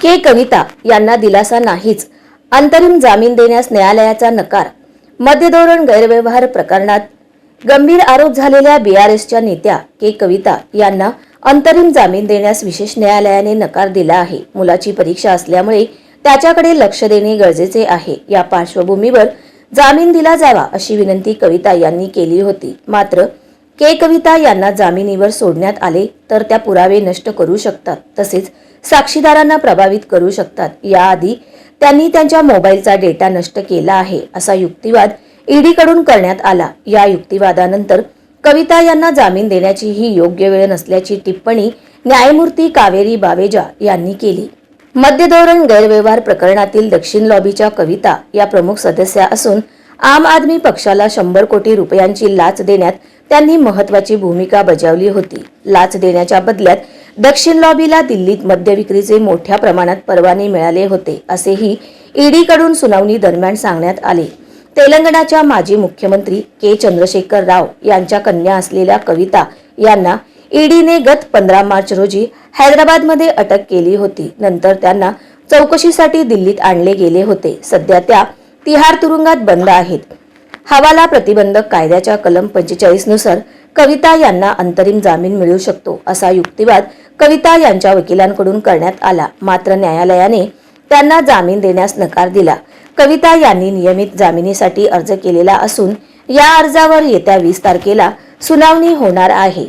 के. कविता यांना दिलासा नाहीच. अंतरिम जामीन देण्यास न्यायालयाचा नकार. मद्यधोरण गैरव्यवहार प्रकरणात गंभीर आरोप झालेल्या बीआरएसच्या नेत्या के. कविता यांना अंतरिम जामीन देण्यास विशेष न्यायालयाने नकार दिला आहे. मुलाची परीक्षा असल्यामुळे त्याच्याकडे लक्ष देणे गरजेचे आहे. या पार्श्वभूमीवर जामीन दिला जावा अशी विनंती कविता यांनी केली होती. मात्र के. कविता यांना जामिनीवर सोडण्यात आले तर त्या पुरावे नष्ट करू शकतात. तसेच साक्षीदारांना प्रभावित करू शकतात. याआधी त्यांनी त्यांच्या मोबाईलचा डेटा नष्ट केला आहे असा युक्तिवाद ईडीकडून करण्यात आला. या युक्तिवादानंतर कविता यांना जामीन देण्याची ही योग्य वेळ नसल्याची टिप्पणी न्यायमूर्ती कावेरी बावेजा यांनी केली. मद्यधोरण गैरव्यवहार प्रकरणातील दक्षिण लॉबीच्या कविता या प्रमुख सदस्या असून आम आदमी पक्षाला शंभर कोटी रुपयांची लाच देण्यात त्यांनी महत्वाची भूमिका बजावली होती. लाच देण्याच्या बदल्यात दक्षिण लॉबीला दिल्लीत मद्य विक्रीचे मोठ्या प्रमाणात परवाने मिळाले होते असेही ईडीकडून सुनावणी दरम्यान सांगण्यात आले. तेलंगणाच्या माजी मुख्यमंत्री के. चंद्रशेखर राव यांच्या कन्या असलेल्या कविता यांना ईडीने गत पंधरा मार्च रोजी हैदराबादमध्ये अटक केली होती. नंतर त्यांना चौकशीसाठी दिल्लीत आणले गेले होते. सध्या त्या तिहार तुरुंगात बंद आहेत. हवाला प्रतिबंधक कायद्याच्या कलम पंचेचाळीसनुसार कविता यांना अंतरिम जामीन मिळू शकतो असा युक्तिवाद कविता यांच्या वकिलांकडून करण्यात आला. मात्र न्यायालयाने त्यांना जामीन देण्यास नकार दिला. कविता यांनी नियमित जामिनीसाठी अर्ज केलेला असून या अर्जावर येत्या वीस तारखेला सुनावणी होणार आहे.